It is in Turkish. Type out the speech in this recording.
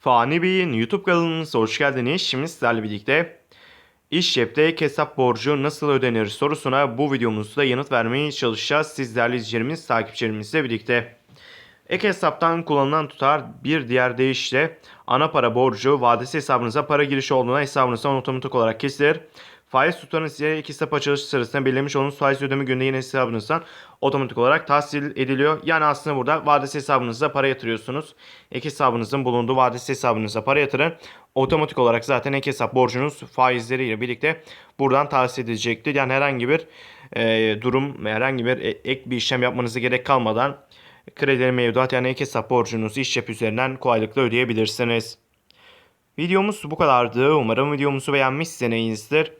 Fani Bey'in YouTube kanalımıza hoş geldiniz. Şimdi sizlerle birlikte iş cepte hesap borcu nasıl ödenir sorusuna bu videomuzda yanıt vermeye çalışacağız. Sizlerle izleyicilerimiz, takipçilerimizle birlikte. Ek hesaptan kullanılan tutar bir diğer deyişle ana para borcu vadesi hesabınıza para girişi olduğuna hesabınızdan otomatik olarak kesilir. Faiz tutarını size ek hesap açılışı sırasında belirlemiş olduğunuz faiz ödeme günde yine hesabınızdan otomatik olarak tahsil ediliyor. Yani aslında burada vadesi hesabınıza para yatırıyorsunuz. Ek hesabınızın bulunduğu vadesi hesabınıza para yatırın. Otomatik olarak zaten ek hesap borcunuz faizleriyle birlikte buradan tahsil edilecektir. Yani herhangi bir e, durum, herhangi bir e- ek bir işlem yapmanıza gerek kalmadan kredi mevduat yani ek hesap borcunuzu iş cep üzerinden kolaylıkla ödeyebilirsiniz. Videomuz bu kadardı. Umarım videomuzu beğenmişsinizdir.